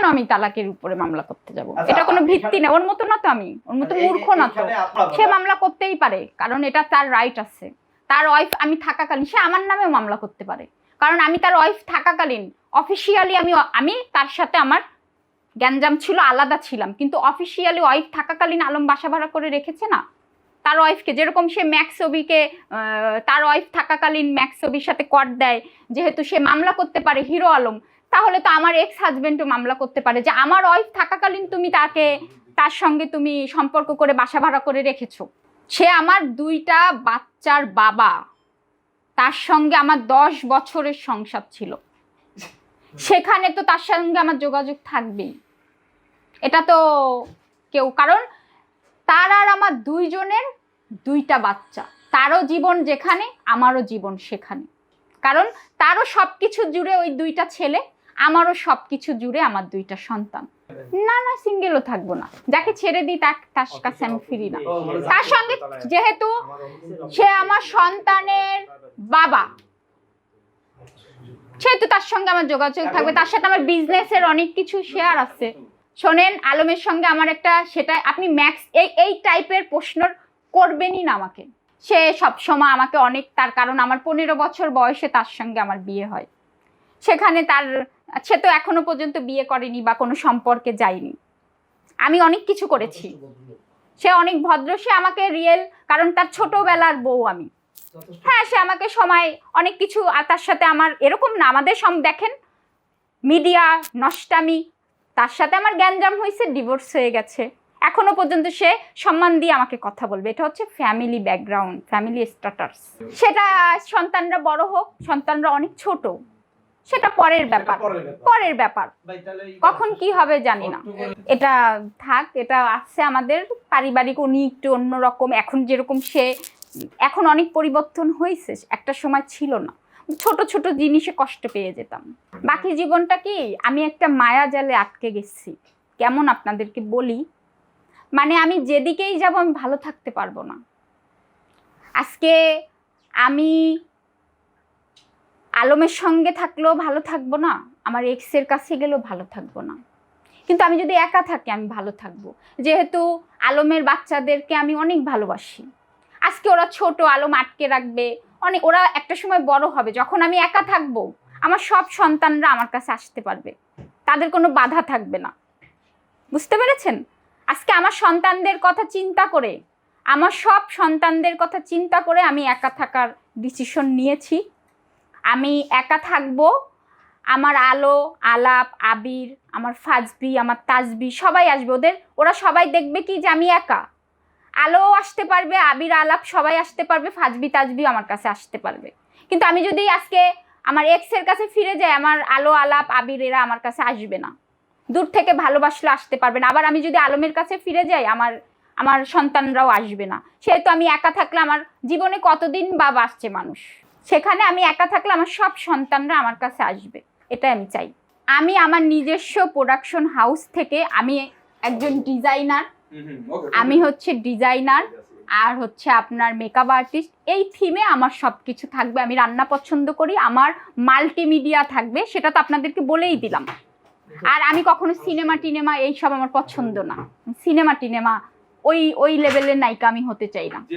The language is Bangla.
কেন আমি তালাকের উপরে মামলা করতে যাব? আচ্ছা, এটা কোনো ভিত্তি না ওর মতো না তো আমি। ওর মতো মূর্খ না তো। সে মামলা করতেই পারে কারণ এটা তার রাইট আছে। তার ওয়াইফ আমি থাকাকালীন সে আমার নামেও মামলা করতে পারে। কারণ আমি তার ওয়াইফ থাকাকালীন অফিসিয়ালি আমি আমি তার সাথে আমার গ্যাঞ্জাম ছিল আলাদা ছিলাম। কিন্তু অফিসিয়ালি ওয়াইফ থাকাকালীন আলম বাসা ভাড়া করে রেখেছে না? তার ওয়াইফকে যেরকম সে ম্যাক্স ছবিকে আহ, তার ওয়াইফ থাকাকালীন ম্যাক্স ছবির সাথে কর দেয় যেহেতু সে মামলা করতে পারে হিরো আলম তাহলে তো আমার এক্স হাজবেন্ডও মামলা করতে পারে যে আমার ওয়াইফ থাকাকালীন তুমি তাকে, তার সঙ্গে তুমি সম্পর্ক করে বাসা ভাড়া করে রেখেছো। সে আমার দুইটা বাচ্চার বাবা। তার সঙ্গে আমার দশ বছরের সংসার ছিল। সেখানে তো তার সঙ্গে আমার যোগাযোগ থাকবেই। এটা তো কেউ, কারণ তার আর আমার দুইজনের দুইটা বাচ্চা। তারও জীবন যেখানে, আমারও জীবন সেখানে। কারণ তারও সব কিছু জুড়ে ওই দুইটা ছেলে। আমারও সব কিছু জুড়ে আমার দুইটা সন্তান। না না সিঙ্গেলও থাকব না। যাকে ছেড়ে দিই তার তার কাছে আমি ফিরি না। তার সঙ্গে যেহেতু সে আমার সন্তানের বাবা সেহেতু তার সঙ্গে আমার যোগাযোগ থাকবে। তার সাথে আমার বিজনেসের অনেক কিছু শেয়ার আছে। শোনেন আলমের সঙ্গে আমার একটা সেটা আপনি ম্যাক্স এই এই টাইপের প্রশ্ন করবেনই না আমাকে। সে সবসময় আমাকে অনেক তার কারণ আমার পনেরো বছর বয়সে তার সঙ্গে আমার বিয়ে হয়। সেখানে তার, সে তো এখনও পর্যন্ত বিয়ে করেনি বা কোনো সম্পর্কে যায়নি। আমি অনেক কিছু করেছি। সে অনেক ভদ্র, সে আমাকে রিয়েল কারণ তার ছোটবেলার বউ আমি। হ্যাঁ সে আমাকে সময়, অনেক কিছু তার সাথে আমার এরকম না, আমাদের সব দেখেন মিডিয়া নষ্টামি, তার সাথে আমার জ্ঞানজাম হয়েছে ডিভোর্স হয়ে গেছে। এখনও পর্যন্ত সে সম্মান দিয়ে আমাকে কথা বলবে। এটা হচ্ছে ফ্যামিলি ব্যাকগ্রাউন্ড ফ্যামিলি স্ট্যাটাস সেটা সন্তানরা বড় হোক, সন্তানরা অনেক ছোট। সেটা পরের ব্যাপার। পরের ব্যাপার। কখন কি হবে জানি না। এটা থাক এটা আছে আমাদের পারিবারিক উনি একটু অন্যরকম এখন যেরকম সে এখন অনেক পরিবর্তন হয়েছে একটা সময় ছিল না। ছোট ছোট জিনিসে কষ্ট পেয়ে যেতাম। বাকি জীবনটা কি আমি একটা মায়া জালে আটকে গেছি। কেমন আপনাদেরকে বলি? মানে আমি যেদিকেই যাব আমি ভালো থাকতে পারব না। আজকে আমি আলমের সঙ্গে থাকলেও ভালো থাকব না, আমার এক্সের কাছে গেলেও ভালো থাকব না। কিন্তু আমি যদি একা থাকি, আমি ভালো থাকব। যেহেতু আলমের বাচ্চাদেরকে আমি অনেক ভালোবাসি। আজকে ওরা ছোট, আলম আটকে রাখবে। অনেক, ওরা একটা সময় বড় হবে, যখন আমি একা থাকব, আমার সব সন্তানরা আমার কাছে আসতে পারবে। তাদের কোনো বাধা থাকবে না। বুঝতে পেরেছেন? আজকে আমার সন্তানদের কথা চিন্তা করে, আমার সব সন্তানদের কথা চিন্তা করে আমি একা থাকার ডিসিশন নিয়েছি। আমি একা থাকব। আমার আলো, আলাপ, আবির, আমার ফাজবি, আমার তাজবি, সবাই আসবে ওদের। ওরা সবাই দেখবে কি যে আমি একা। আলো আসতে পারবে, আবির, আলাপ সবাই আসতে পারবে, ফাজবি তাজবি আমার কাছে আসতে পারবে। কিন্তু আমি যদি আজকে আমার এক্সের কাছে ফিরে যাই, আমার আলো, আলাপ, আবির, এরা আমার কাছে আসবে না। দূর থেকে ভালোবাসলে আসতে পারবে না। আবার আমি যদি আলমের কাছে ফিরে যাই, আমার আমার সন্তানরাও আসবে না। সেহেতু আমি একা থাকলে আমার জীবনে কতদিন বা বাঁচছে মানুষ? সেখানে আমি একা থাকলে আমার সব সন্তানরা আমার কাছে আসবে এটাই আমি চাই। আমি আমার নিজস্ব প্রোডাকশন হাউস থেকে আমি একজন ডিজাইনার আমি হচ্ছে ডিজাইনার আর হচ্ছে আপনার মেকআপ আর্টিস্ট এই থিমে আমার সব কিছু থাকবে। আমি রান্না পছন্দ করি আমার মাল্টিমিডিয়া থাকবে সেটা তো আপনাদেরকে বলেই দিলাম। আর আমি কখনো সিনেমা টিনেমা এইসব আমার পছন্দ না। সিনেমা টিনেমা ওই ওই লেভেলের নায়িকা আমি হতে চাই না।